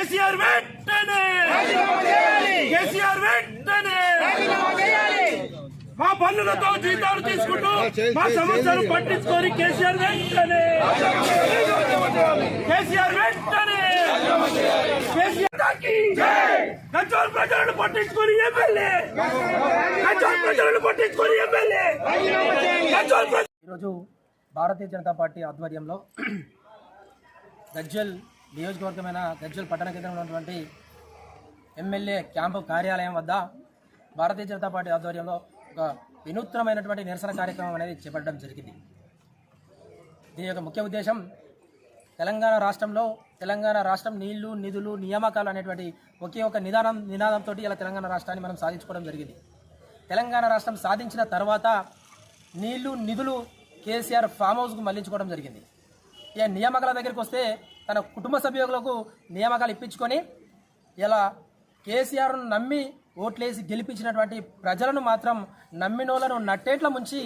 కేసీఆర్ వెంటనే! కేసీఆర్ వెంటనే! మా పనులతో జీతాలు తీసుకుంటూ మా సమస్యలు పట్టించుకొని కేసీఆర్ వెంటనే! కేసీఆర్ వెంటనే! కేసీఆర్ ప్రజలను పట్టించుకొని ఎమ్మెల్యే! గజ్వాల్ ప్రజలను పట్టించుకొని ఎమ్మెల్యే! ఈరోజు భారతీయ జనతా పార్టీ ఆధ్వర్యంలో గజ్జల్ నియోజకవర్గమైన గజ్జల్ పట్టణ కేంద్రంలో ఉన్నటువంటి ఎమ్మెల్యే క్యాంపు కార్యాలయం వద్ద భారతీయ జనతా పార్టీ ఆధ్వర్యంలో ఒక వినూత్నమైనటువంటి నిరసన కార్యక్రమం అనేది చేపట్టడం జరిగింది. దీని యొక్క ముఖ్య ఉద్దేశం తెలంగాణ రాష్ట్రంలో తెలంగాణ రాష్ట్రం నీళ్ళు నిధులు నియామకాలు అనేటువంటి ఒకే ఒక నిదానం నినాదంతో ఇలా తెలంగాణ రాష్ట్రాన్ని మనం సాధించుకోవడం జరిగింది. తెలంగాణ రాష్ట్రం సాధించిన తర్వాత నీళ్ళు నిధులు కేసీఆర్ ఫామ్ హౌస్కు మళ్ళించుకోవడం జరిగింది. ఇక నియామకాల దగ్గరికి వస్తే తన కుటుంబ సభ్యులకు నియామకాలు ఇప్పించుకొని ఇలా కేసీఆర్ను నమ్మి ఓట్లేసి గెలిపించినటువంటి ప్రజలను మాత్రం నమ్మినోళ్ళను నట్టేట్ల ముంచి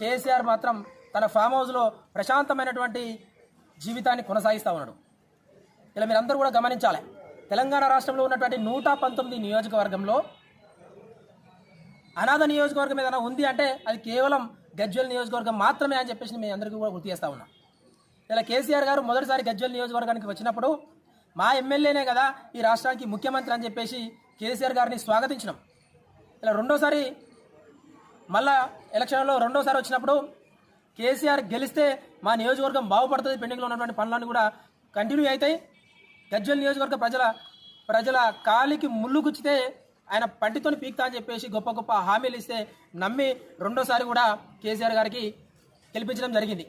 కేసీఆర్ మాత్రం తన ఫామ్ హౌస్లో ప్రశాంతమైనటువంటి జీవితాన్ని కొనసాగిస్తూ ఉన్నాడు. ఇలా మీరందరూ కూడా గమనించాలి. తెలంగాణ రాష్ట్రంలో ఉన్నటువంటి నూట పంతొమ్మిది నియోజకవర్గంలో అనాథ నియోజకవర్గం ఏదైనా ఉంది అంటే అది కేవలం గజ్వల్ నియోజకవర్గం మాత్రమే అని చెప్పేసి మేము అందరికీ కూడా గుర్తు చేస్తా ఉన్నాం. ఇలా కేసీఆర్ గారు మొదటిసారి గజ్వల్ నియోజకవర్గానికి వచ్చినప్పుడు మా ఎమ్మెల్యేనే కదా ఈ రాష్ట్రానికి ముఖ్యమంత్రి అని చెప్పేసి కేసీఆర్ గారిని స్వాగతించినాం. ఇలా రెండోసారి మళ్ళా ఎలక్షన్లో రెండోసారి వచ్చినప్పుడు కేసీఆర్ గెలిస్తే మా నియోజకవర్గం బాగుపడుతుంది పెండింగ్లో ఉన్నటువంటి పనులన్నీ కూడా కంటిన్యూ అవుతాయి. గజ్వల్ నియోజకవర్గ ప్రజల ప్రజల కాలికి ముళ్ళు గుచ్చితే ఆయన పంటితోని పీక్తా అని చెప్పేసి గొప్ప గొప్ప హామీలు ఇస్తే నమ్మి రెండోసారి కూడా కేసీఆర్ గారికి గెలిపించడం జరిగింది.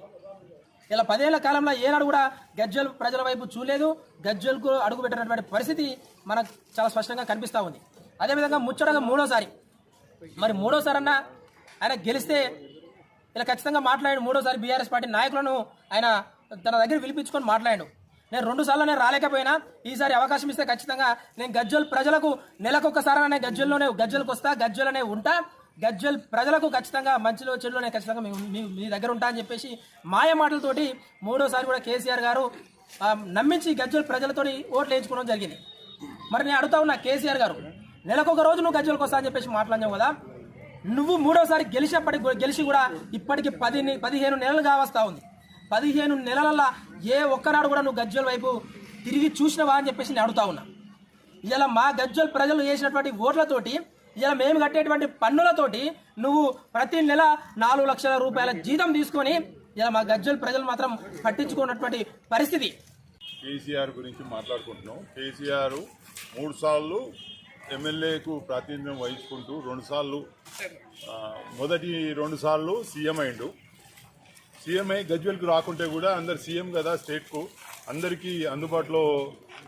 ఇలా పదేళ్ళ కాలంలో ఏనాడు కూడా గజ్జల్ ప్రజల వైపు చూలేదు గజ్జల్కు అడుగు పెట్టినటువంటి పరిస్థితి మనకు చాలా స్పష్టంగా కనిపిస్తూ ఉంది. అదేవిధంగా ముచ్చటగా మూడోసారి. మరి మూడోసారి అన్న ఆయన గెలిస్తే ఇలా ఖచ్చితంగా మాట్లాడాడు మూడోసారి బీఆర్ఎస్ పార్టీ నాయకులను ఆయన తన దగ్గర పిలిపించుకొని మాట్లాడాడు నేను రెండు సార్లు నేను రాలేకపోయినా ఈసారి అవకాశం ఇస్తే ఖచ్చితంగా నేను గజ్జల్ ప్రజలకు నెలకొకసారి నేను గజ్జల్లోనే గజ్జలకు వస్తా గజ్జల్లోనే ఉంటా. గజ్జల్ ప్రజలకు ఖచ్చితంగా మంచిలో చెడులోనే ఖచ్చితంగా మేము మీ- దగ్గర ఉంటా అని చెప్పేసి మాయ మాటలతోటి మూడోసారి కూడా కేసీఆర్ గారు నమ్మించి గజ్జల్ ప్రజలతోటి ఓట్లు వేయించుకోవడం జరిగింది. మరి నేను అడుగుతా ఉన్నా కేసీఆర్ గారు నెలకొక రోజు నువ్వు గజ్జలకు వస్తా అని చెప్పేసి మాట్లాడినావు కదా నువ్వు మూడోసారి గెలిచినప్పటికి కూడా- గెలిచి కూడా ఇప్పటికి పది పదిహేను నెలలు కావస్తా ఉంది. పదిహేను నెలలలో ఏ ఒక్కనాడు కూడా నువ్వు గజ్జల వైపు తిరిగి చూసినవా అని చెప్పేసి నేను అడుగుతా ఉన్నా. ఇలా మా గజ్జల్ ప్రజలు చేసినటువంటి ఓట్లతోటి ఇలా మేము కట్టేటువంటి పన్నులతోటి నువ్వు ప్రతి నెల నాలుగు లక్షల రూపాయల జీతం తీసుకొని ఇలా మా గజ్జల ప్రజలు మాత్రం పట్టించుకున్నటువంటి పరిస్థితి. కేసీఆర్ గురించి మాట్లాడుకుంటున్నాం. కేసీఆర్ మూడు సార్లు ఎమ్మెల్యేకు ప్రాతినిధ్యం వహించుకుంటూ రెండు సార్లు మొదటి రెండు సార్లు సీఎం అయిండు. సీఎం అయి గజ్వెల్కి రాకుంటే కూడా అందరు సీఎం కదా స్టేట్కు అందరికీ అందుబాటులో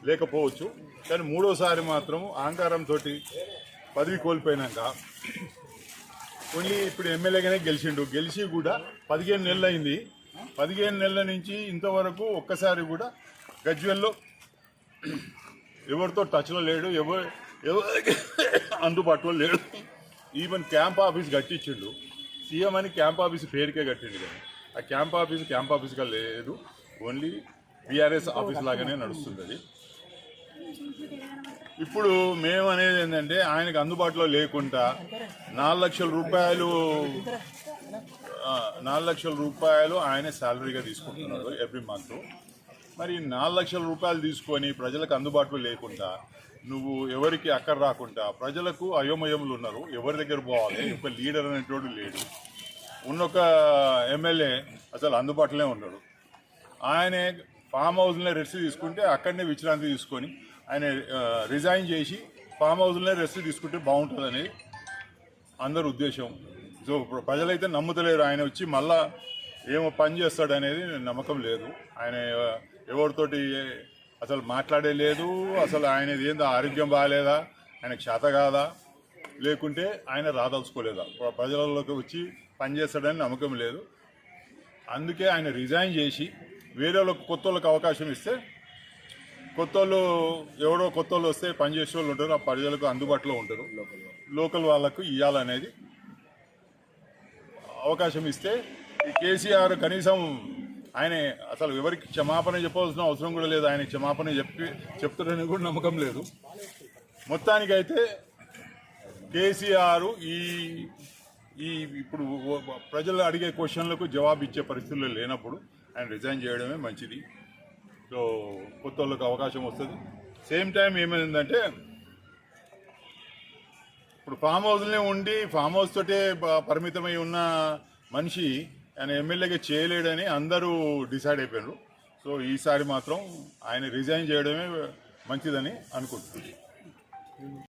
లేకపోవచ్చు. కానీ మూడోసారి మాత్రం అహంకారంతో పదవి కోల్పోయినాక ఓన్లీ ఇప్పుడు ఎమ్మెల్యేగానే గెలిచిండు. గెలిచి కూడా పదిహేను నెలలు అయింది పదిహేను నెలల నుంచి ఇంతవరకు ఒక్కసారి కూడా గజ్వెల్లో ఎవరితో టచ్లో లేడు ఎవరు ఎవరికి అందుబాటులో లేడు. ఈవెన్ క్యాంప్ ఆఫీస్ కట్టించిండు. సీఎం అని క్యాంప్ ఆఫీస్ పేరుకే కట్టిండు కానీ ఆ క్యాంప్ ఆఫీస్ క్యాంప్ ఆఫీస్గా లేదు. ఓన్లీ బీఆర్ఎస్ ఆఫీస్ లాగానే నడుస్తుంది అది ఇప్పుడు మేము అనేది ఏంటంటే ఆయనకు అందుబాటులో లేకుండా నాలుగు లక్షల రూపాయలు నాలుగు లక్షల రూపాయలు ఆయన శాలరీగా తీసుకుంటున్నాడు ఎవ్రీ మంత్ మరి నాలుగు లక్షల రూపాయలు తీసుకొని ప్రజలకు అందుబాటులో లేకుండా నువ్వు ఎవరికి అక్కడ రాకుండా ప్రజలకు అయోమయములు ఉన్నారు ఎవరి దగ్గర పోవాలి ఒక లీడర్ అనేటోడు లేడు. ఉన్నొక ఎమ్మెల్యే అసలు అందుబాటులోనే ఉన్నాడు. ఆయనే ఫామ్ హౌస్లోనే రెస్ట్ తీసుకుంటే అక్కడనే విశ్రాంతి తీసుకొని ఆయన రిజైన్ చేసి ఫామ్ హౌస్లోనే రెస్ట్ తీసుకుంటే బాగుంటుందని అందరి ఉద్దేశం. సో ప్రజలైతే నమ్ముతలేరు. ఆయన వచ్చి మళ్ళా ఏమో పని చేస్తాడనేది నమ్మకం లేదు. ఆయన ఎవరితోటి అసలు మాట్లాడే లేదు. అసలు ఆయన ఏందో ఆరోగ్యం బాగాలేదా ఆయనకు చేత కాదా? లేకుంటే ఆయన రాదలుచుకోలేదా? ప్రజలలోకి వచ్చి పని చేస్తాడని నమ్మకం లేదు. అందుకే ఆయన రిజైన్ చేసి వేరే వాళ్ళకి కొత్త వాళ్ళకి అవకాశం ఇస్తే కొత్త వాళ్ళు ఎవరో కొత్త వాళ్ళు వస్తే పనిచేసే వాళ్ళు ఉంటారు ఆ ప్రజలకు అందుబాటులో ఉంటారు. లోకల్ వాళ్ళకు ఇవ్వాలనేది అవకాశం ఇస్తే ఈ కేసీఆర్ కనీసం ఆయన అసలు ఎవరికి క్షమాపణ చెప్పవలసిన అవసరం కూడా లేదు. ఆయన క్షమాపణ చెప్పి చెప్తారని కూడా నమ్మకం లేదు. మొత్తానికైతే కేసీఆర్ ఈ ఈ ఇప్పుడు ప్రజలు అడిగే క్వశ్చన్లకు జవాబు ఇచ్చే పరిస్థితుల్లో లేనప్పుడు ఆయన రిజైన్ చేయడమే మంచిది. సో కొత్త వాళ్ళకి అవకాశం వస్తుంది. సేమ్ టైం ఏమైందంటే ఇప్పుడు ఫామ్ హౌస్లోనే ఉండి ఫామ్ హౌస్ తోటే ప- పరిమితమై ఉన్న మనిషి ఆయన ఎమ్మెల్యేగా చేయలేడని అందరూ డిసైడ్ అయిపోయారు సో ఈసారి మాత్రం ఆయన రిజైన్ చేయడమే మంచిదని అనుకుంటున్నాను.